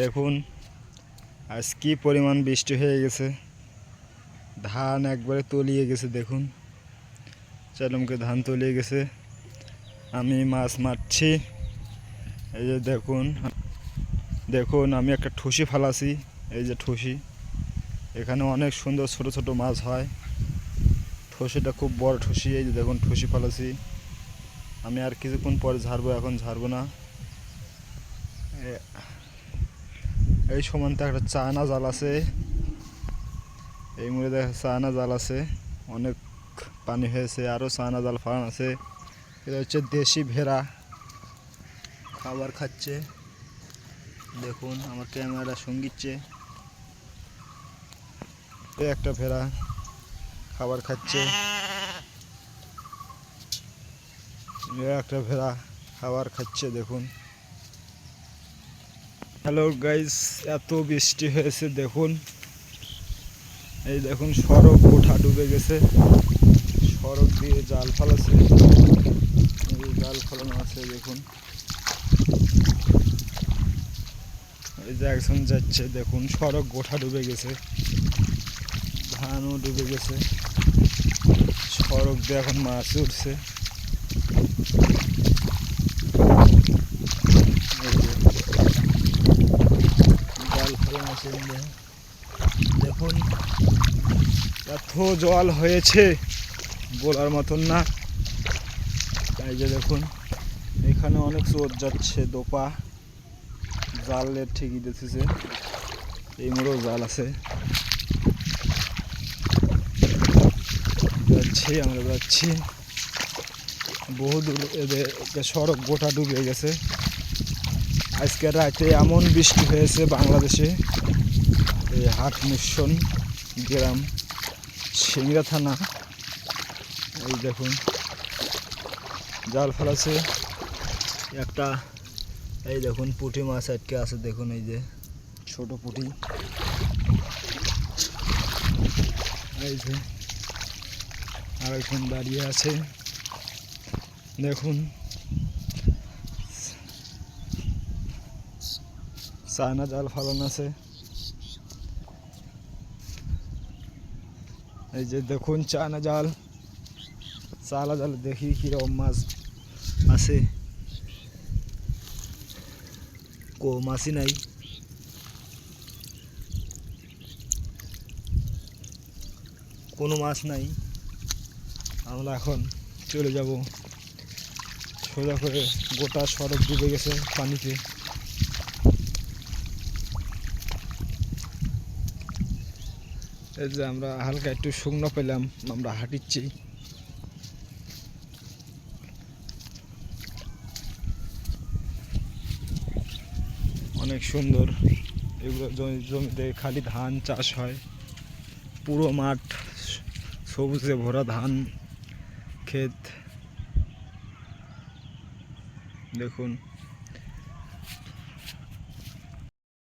দেখুন, আজ কি পরিমাণ বৃষ্টি হয়ে গেছে। ধান একবারে তলিয়ে গেছে, দেখুন। চালমকে ধান তলিয়ে গেছে। আমি মাছ মারছি। এই যে দেখুন দেখুন, আমি একটা ঠুসি ফালাছি। এই যে ঠুসি, এখানে অনেক সুন্দর ছোট ছোট মাছ হয়। ঠুসিটা খুব বড় ঠুসি, এই যে দেখুন, ঠুসি ফালাছি। আমি আর কিছুক্ষণ পরে ঝাড়বো, এখন ঝাড়বো না। এই সমানতে একটা চায়না জাল আছে। এই মুড়ে দেখা চায়না জাল আছে, অনেক পানি হয়েছে আরও চায়না জাল ফান আছে। এটা হচ্ছে দেশি ভেড়া, খাবার খাচ্ছে। দেখুন, আমার ক্যামেরা সঙ্গিচ্ছে। একটা ভেড়া খাবার খাচ্ছে। একটা ভেড়া খাবার খাচ্ছে, দেখুন। হ্যালো গাইস এত বৃষ্টি হয়েছে, দেখুন। এই দেখুন, সড়ক কোঠা ডুবে গেছে। সড়ক দিয়ে জাল ফালাছে। এই জাল ফালানো আছে, দেখুন। এই যে একজন যাচ্ছে, দেখুন, সড়ক গোঠা ডুবে গেছে। ধানও ডুবে গেছে। সড়ক দিয়ে এখন মাছ উঠছে এই যে জাল দেখুন, এত জল হয়েছে বলার মতন না। এই যে দেখুন, এখানে অনেক চোর যাচ্ছে, দোপা। জালের ঠিকই দেখতেছে এই মোড়ও জাল আছে। যাচ্ছি, আমরা যাচ্ছি। বহু দূর এদের সড়ক গোটা ডুবে গেছে। আজকের রাতে এমন বৃষ্টি হয়েছে বাংলাদেশে। হাট মিশন গ্রাম, সিংড়া থানা। এই দেখুন জাল ফেলাছে একটা, এই দেখুন, পুঁটি মাছ আটকে আছে, দেখুন এই যে, ছোট পুঁটি। এই যে, আরেকজন দাঁড়িয়ে আছে। দেখুন চায়না জাল ফালানো আছে। এই যে দেখুন, চায়না জাল। চালা জাল দেখি কীরকম মাছ আছে। কো মাছই নাই। কোনো মাছ নাই। আমরা এখন চলে যাব। সোজা করে গোটা সড়ক ডুবে গেছে পানিতে। এই যে আমরা হালকা একটু শুকনো পেলাম, আমরা হাঁটিচ্ছি। অনেক সুন্দর এগুলো জমি জমিতে খালি ধান চাষ হয়। পুরো মাঠ সবুজে ভরা ধান, ক্ষেত। দেখুন।